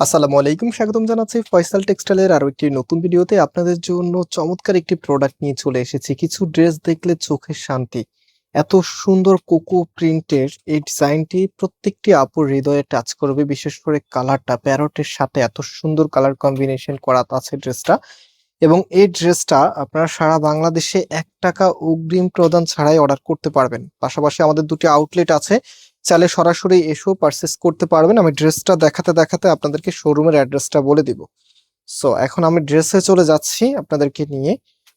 আসসালামু আলাইকুম, স্বাগতম জানাচ্ছি ফয়সাল টেক্সটাইলের আরও একটি নতুন ভিডিওতে। আপনাদের জন্য চমৎকার একটি প্রোডাক্ট নিয়ে চলে এসেছি। কিছু ড্রেস দেখলে চোখের শান্তি। এত সুন্দর কোকো প্রিন্টের এই ডিজাইনটি প্রত্যেকটি আপুর হৃদয়ে টাচ করবে, বিশেষ করে কালারটা প্যারটের সাথে এত সুন্দর কালার কম্বিনেশন করা আছে ড্রেসটা এবং এই ড্রেসটা আপনারা সারা বাংলাদেশে এক টাকা অগ্রিম প্রদান ছাড়াই অর্ডার করতে পারবেন। পাশাপাশি আমাদের দুটি আউটলেট আছে চাইলে সরাসরি এসেও পারচেস করতে পারবেন। আমি ড্রেসটা দেখাতে দেখাতে আপনাদেরকে শোরুমের অ্যাড্রেসটা বলে দিব। সো এখন আমি ড্রেসে চলে যাচ্ছি আপনাদেরকে নিয়ে।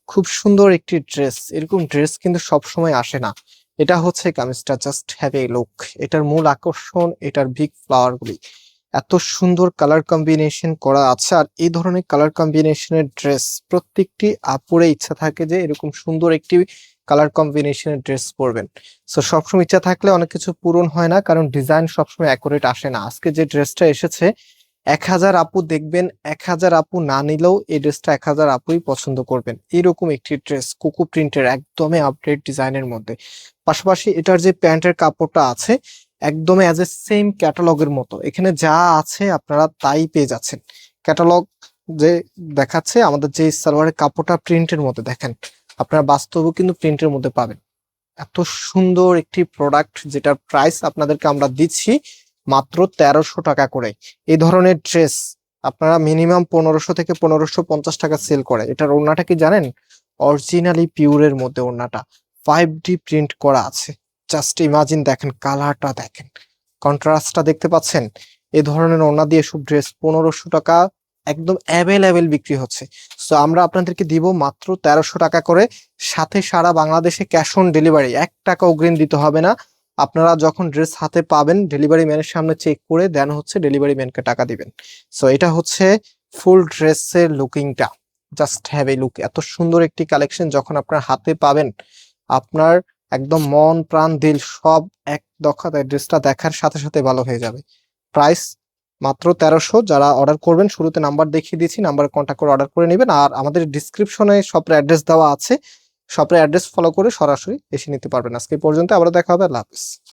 খুব সুন্দর একটি ড্রেস এরকম ড্রেস কিন্তু সব সময় আসে না। এটা হচ্ছে কামিজটা জাস্ট হ্যাভ এ লুক এটার মূল আকর্ষণ, এটার বিগ ফ্লাওয়ার গুলি এত সুন্দর কালার কম্বিনেশন করা আছে। আর এই ধরনের কালার কম্বিনেশনের ড্রেস প্রত্যেকটি আপুরে ইচ্ছা থাকে যে এরকম সুন্দর একটি কালার কম্বিনেশনের ড্রেস পরবেন। সো সবসময় ইচ্ছা থাকলে অনেক কিছু পূরণ হয় না, কারণ ডিজাইন সবসময় অ্যাকুরেট আসে না। আজকে যে ড্রেসটা এসেছে, এক হাজার আপু দেখবেন, এক হাজার আপু না নিলেও এই ড্রেসটা এক হাজার আপুই পছন্দ করবেন। এরকম একটি ড্রেস, কুকু প্রিন্টের একদমই আপডেট ডিজাইনের মধ্যে। পাশাপাশি এটার যে প্যান্টের কাপড়টা আছে, একদমই অ্যাজ এ সেম ক্যাটালগের মতো। এখানে যা আছে আপনারা তাই পেয়ে যাচ্ছেন। ক্যাটালগ যে দেখাচ্ছে, আমাদের যে সালোয়ারের কাপড়টা প্রিন্টের মধ্যে, দেখেন। আপনারা বাস্তবও কিন্তু প্রিন্টের মধ্যে পাবেন। এত সুন্দর একটি প্রোডাক্ট যেটার প্রাইস আপনাদেরকে আমরা দিচ্ছি মাত্র তেরোশো টাকা করে। এই ধরনের ড্রেস আপনারা মিনিমাম পনেরোশো থেকে পনেরোশো পঞ্চাশ টাকা সেল করে। এটার ওড়নাটা কি জানেন? অরিজিনালি পিওরের মধ্যে ওড়নাটা। ফাইভ ডি প্রিন্ট করা আছে। জাস্ট ইমাজিন দেখেন কালারটা দেখেন। কন্ট্রাস্টটা দেখতে পাচ্ছেন? এ ধরনের ওড়না দিয়ে সব ড্রেস পনেরোশো টাকা একদম অ্যাভেলেবেল বিক্রি হচ্ছে। সো আমরা আপনাদেরকে দিব মাত্র তেরোশো টাকা করে, সাথে সারা বাংলাদেশে ক্যাশ অন ডেলিভারি এক টাকা অগ্রিম দিতে হবে না। আপনারা যখন ড্রেস হাতে পাবেন ডেলিভারি ম্যানের সামনে চেক করে দেন হচ্ছে ডেলিভারি ম্যানকে টাকা দিবেন। সো এটা হচ্ছে ফুল ড্রেসের লুকিংটা জাস্ট হ্যাভ এ লুক এত সুন্দর একটি কালেকশন যখন আপনার হাতে পাবেন, আপনার একদম মন, প্রাণ, দিল সব এক দক্ষাতে ড্রেসটা দেখার সাথে সাথে ভালো হয়ে যাবে। প্রাইস মাত্র তেরোশো, যারা অর্ডার করবেন, শুরুতে নাম্বার দেখিয়ে দিয়েছি নাম্বারে কন্ট্যাক্ট করে অর্ডার করে নেবেন। আর আমাদের ডিসক্রিপশনে শপের অ্যাড্রেস দেওয়া আছে। শপের অ্যাড্রেস ফলো করে সরাসরি এসে নিতে পারবেন। আজকে পর্যন্ত আবার দেখা হবে, আল্লাহ হাফিজ।